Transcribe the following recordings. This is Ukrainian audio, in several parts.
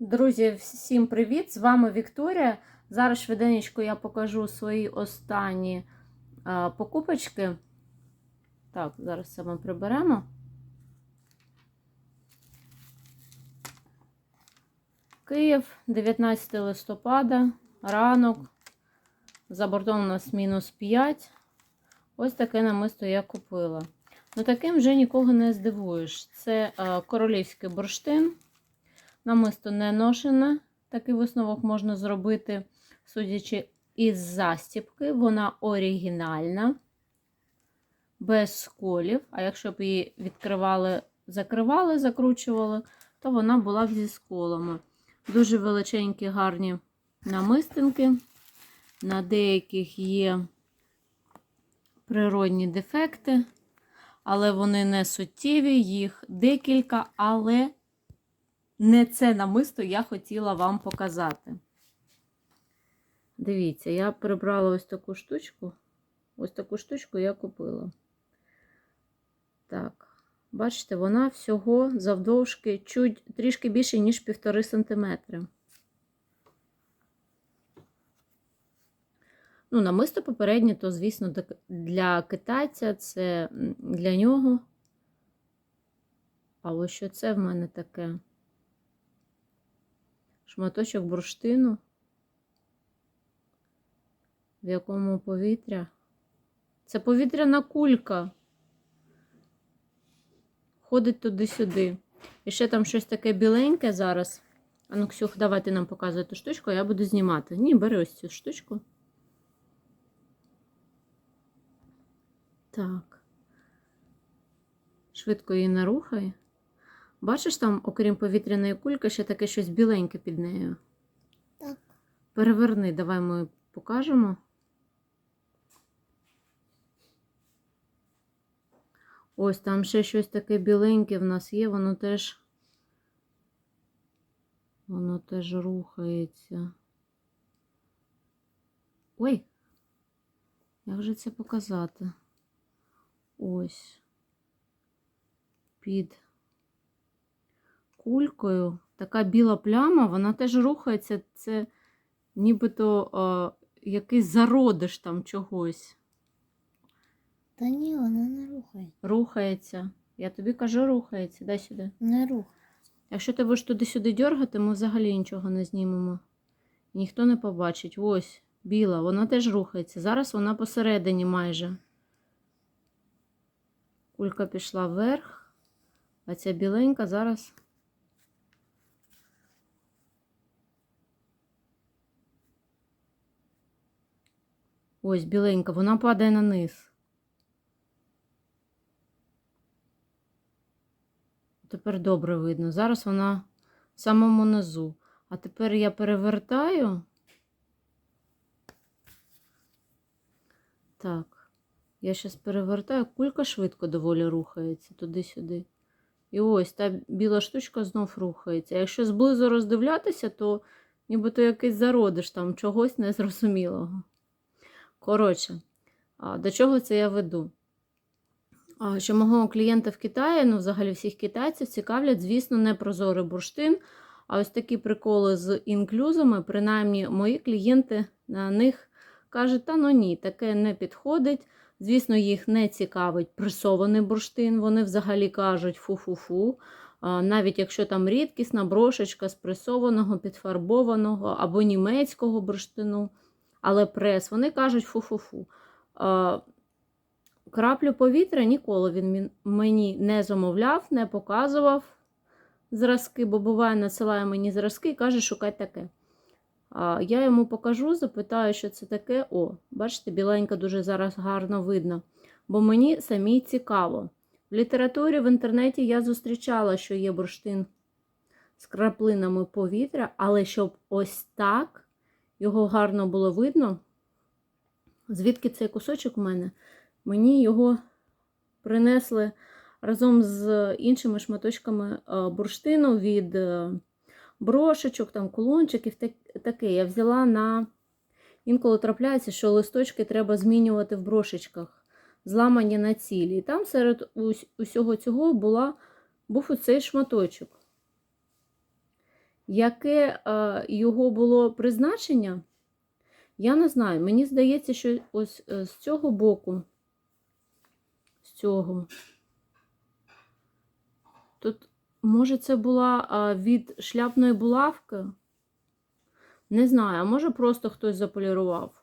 Друзі, всім привіт! З вами Вікторія. Зараз швиденько я покажу свої останні покупочки. Так, зараз це ми приберемо. Київ, 19 листопада, ранок. За бортом у нас мінус 5. Ось таке намисто я купила. Ну, таким вже нікого не здивуєш. Це а, королівський бурштин. Намисто не ношене. Такий висновок можна зробити, судячи із застіпки. Вона оригінальна, без сколів. А якщо б її відкривали, закривали, закручували, то вона була б зі сколами. Дуже величенькі, гарні намистинки. На деяких є природні дефекти, але вони не суттєві, їх декілька, але не це намисто я хотіла вам показати. Дивіться, я прибрала ось таку штучку. Ось таку штучку я купила. Так, бачите, вона всього завдовжки чуть трішки більше, ніж півтори сантиметри. Ну, намисто попереднє, то, звісно, для китайця це для нього. А ось що це в мене таке? Шматочок бурштину, в якому повітря. Це повітряна кулька. Ходить туди-сюди. І ще там щось таке біленьке зараз. А ну, Ксюх, давайте нам показує ту штучку, а я буду знімати. Ні, бери ось цю штучку. Так. Швидко її нарухай. Бачиш там, окрім повітряної кульки, ще таке щось біленьке під нею. Так. Переверни, давай ми покажемо. Ось там ще щось таке біленьке в нас є, воно теж. Воно теж рухається. Ой, як же це показати? Ось. Під кулькою. Така біла пляма, вона теж рухається. Це нібито о, якийсь зародиш там чогось. Та ні, вона не рухає. Рухається. Я тобі кажу, рухається. Дай сюди. Не рухає. Якщо ти будеш туди-сюди дергати, ми взагалі нічого не знімемо. Ніхто не побачить. Ось, біла, вона теж рухається. Зараз вона посередині майже. Кулька пішла вверх, а ця біленька зараз. Ось біленька, вона падає на низ. Тепер добре видно. Зараз вона в самому низу. А тепер я перевертаю. Так, я зараз перевертаю, кулька швидко доволі рухається туди-сюди. І ось та біла штучка знов рухається. А якщо зблизу роздивлятися, то нібито якийсь зародиш там чогось незрозумілого. Коротше, до чого це я веду? Що мого клієнта в Китаї, ну, взагалі всіх китайців, цікавлять, звісно, не прозорий бурштин. А ось такі приколи з інклюзами, принаймні, мої клієнти на них кажуть, та ну ні, таке не підходить. Звісно, їх не цікавить пресований бурштин. Вони взагалі кажуть фу-фу-фу. Навіть якщо там рідкісна брошечка з пресованого, підфарбованого або німецького бурштину але прес, вони кажуть фу-фу-фу. Краплю повітря ніколи він мені не замовляв, не показував зразки, бо буває, надсилає мені зразки і каже, шукай таке. А, Я йому покажу, запитаю, що це таке. О, бачите, біленька дуже зараз гарно видно. Бо мені самій цікаво. В літературі в інтернеті я зустрічала, що є бурштин з краплинами повітря, але щоб ось так. Його гарно було видно. Звідки цей кусочок у мене? Мені його принесли разом з іншими шматочками бурштину від брошечок, там кулончиків. таке. Я взяла на інколи трапляється, що листочки треба змінювати в брошечках, зламані на цілі. І там серед усього цього була, був оцей шматочок. Яке е, його було призначення, я не знаю. Мені здається, що ось е, з цього боку, з цього, тут, може, це була е, від шляпної булавки? Не знаю, а може просто хтось заполірував,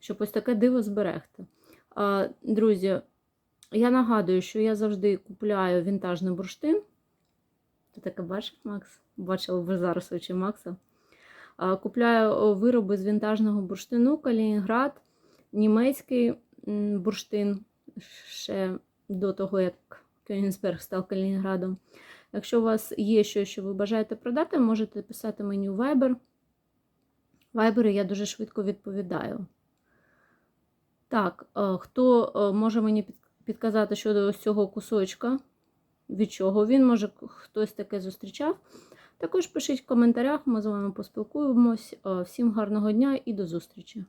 щоб ось таке диво зберегти. Друзі, я нагадую, що я завжди купляю вінтажний бурштин. Ти таке бачив, Макс? Бачила ви зараз очі Макса. Купляю вироби з вінтажного бурштину Калінінград, німецький бурштин ще до того, як Кёнігсберг став Калінінградом. Якщо у вас є щось, що ви бажаєте продати, можете писати мені у Viber. Viber я дуже швидко відповідаю. Так, е, хто е, може мені підказати щодо цього кусочка, від чого він, може хтось таке зустрічав. Також пишіть в коментарях, ми з вами поспілкуємось. Е, Всім гарного дня і до зустрічі!